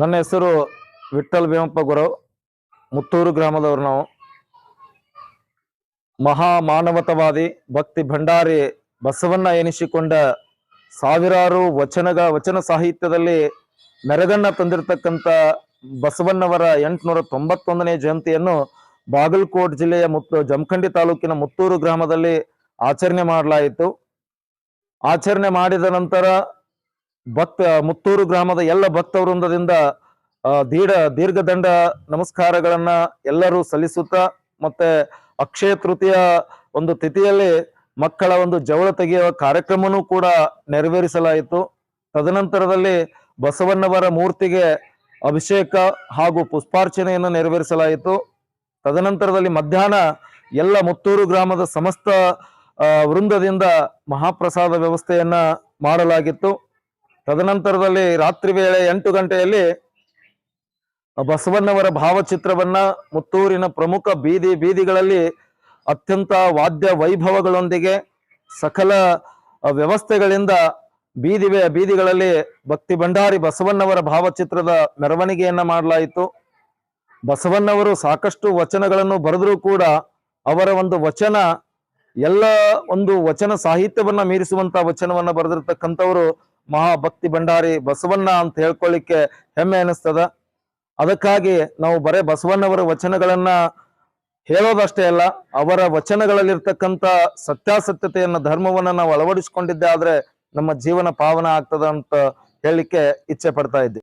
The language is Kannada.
ನನ್ನ ಹೆಸರು ವಿಠಲ್ ಭೀಮಪ್ಪ ಗುರವ್. ಮುತ್ತೂರು ಗ್ರಾಮದವರು ನಾವು. ಮಹಾ ಮಾನವತವಾದಿ ಭಕ್ತಿ ಭಂಡಾರಿ ಬಸವಣ್ಣ ಎನಿಸಿಕೊಂಡ ಸಾವಿರಾರು ವಚನಗ, ವಚನ ಸಾಹಿತ್ಯದಲ್ಲಿ ಮೆರಗನ್ನ ತಂದಿರತಕ್ಕಂಥ ಬಸವಣ್ಣವರ ಎಂಟುನೂರ ತೊಂಬತ್ತೊಂದನೇ ಜಯಂತಿಯನ್ನು ಬಾಗಲಕೋಟ್ ಜಿಲ್ಲೆಯ ಮುತ್ತು, ಜಮಖಂಡಿ ತಾಲೂಕಿನ ಮುತ್ತೂರು ಗ್ರಾಮದಲ್ಲಿ ಆಚರಣೆ ಮಾಡಲಾಯಿತು. ಆಚರಣೆ ಮಾಡಿದ ನಂತರ ಭಕ್ತ, ಮುತ್ತೂರು ಗ್ರಾಮದ ಎಲ್ಲ ಭಕ್ತ ವೃಂದದಿಂದ ದೀಢ ದೀಡ, ದೀರ್ಘದಂಡ ನಮಸ್ಕಾರಗಳನ್ನ ಎಲ್ಲರೂ ಸಲ್ಲಿಸುತ್ತಾ, ಮತ್ತೆ ಅಕ್ಷಯ ತೃತೀಯ ಒಂದು ತಿಥಿಯಲ್ಲಿ ಮಕ್ಕಳ ಒಂದು ಜವಳ ತೆಗೆಯುವ ಕಾರ್ಯಕ್ರಮನೂ ಕೂಡ ನೆರವೇರಿಸಲಾಯಿತು. ತದನಂತರದಲ್ಲಿ ಬಸವಣ್ಣವರ ಮೂರ್ತಿಗೆ ಅಭಿಷೇಕ ಹಾಗೂ ಪುಷ್ಪಾರ್ಚನೆಯನ್ನು ನೆರವೇರಿಸಲಾಯಿತು. ತದನಂತರದಲ್ಲಿ ಮಧ್ಯಾಹ್ನ ಎಲ್ಲ ಮುತ್ತೂರು ಗ್ರಾಮದ ಸಮಸ್ತ ವೃಂದದಿಂದ ಮಹಾಪ್ರಸಾದ ವ್ಯವಸ್ಥೆಯನ್ನ ಮಾಡಲಾಗಿತ್ತು. ತದನಂತರದಲ್ಲಿ ರಾತ್ರಿ ವೇಳೆ ಎಂಟು ಗಂಟೆಯಲ್ಲಿ ಬಸವಣ್ಣವರ ಭಾವಚಿತ್ರವನ್ನ ಮುತ್ತೂರಿನ ಪ್ರಮುಖ ಬೀದಿ ಬೀದಿಗಳಲ್ಲಿ ಅತ್ಯಂತ ವಾದ್ಯ ವೈಭವಗಳೊಂದಿಗೆ ಸಕಲ ವ್ಯವಸ್ಥೆಗಳಿಂದ ಬೀದಿ ಬೀದಿಗಳಲ್ಲಿ ಭಕ್ತಿ ಭಂಡಾರಿ ಬಸವಣ್ಣವರ ಭಾವಚಿತ್ರದ ಮೆರವಣಿಗೆಯನ್ನ ಮಾಡಲಾಯಿತು. ಬಸವಣ್ಣವರು ಸಾಕಷ್ಟು ವಚನಗಳನ್ನು ಬರೆದರೂ ಕೂಡ ಅವರ ಒಂದು ವಚನ, ಎಲ್ಲ ಒಂದು ವಚನ ಸಾಹಿತ್ಯವನ್ನ ಮೀರಿಸುವಂತ ವಚನವನ್ನ ಬರೆದಿರ್ತಕ್ಕಂಥವರು ಮಹಾ ಭಕ್ತಿ ಭಂಡಾರಿ ಬಸವಣ್ಣ ಅಂತ ಹೇಳ್ಕೊಳ್ಳಿಕ್ಕೆ ಹೆಮ್ಮೆ ಅನಿಸ್ತದ. ಅದಕ್ಕಾಗಿ ನಾವು ಬರೇ ಬಸವಣ್ಣವರ ವಚನಗಳನ್ನ ಹೇಳೋದಷ್ಟೇ ಅಲ್ಲ, ಅವರ ವಚನಗಳಲ್ಲಿರ್ತಕ್ಕಂಥ ಸತ್ಯಾಸತ್ಯತೆಯನ್ನ, ಧರ್ಮವನ್ನ ನಾವು ಅಳವಡಿಸಿಕೊಂಡಿದ್ದೆ ಆದ್ರೆ ನಮ್ಮ ಜೀವನ ಪಾವನ ಆಗ್ತದ ಅಂತ ಹೇಳಲಿಕ್ಕೆ ಇಚ್ಛೆ ಪಡ್ತಾ ಇದ್ದೆ.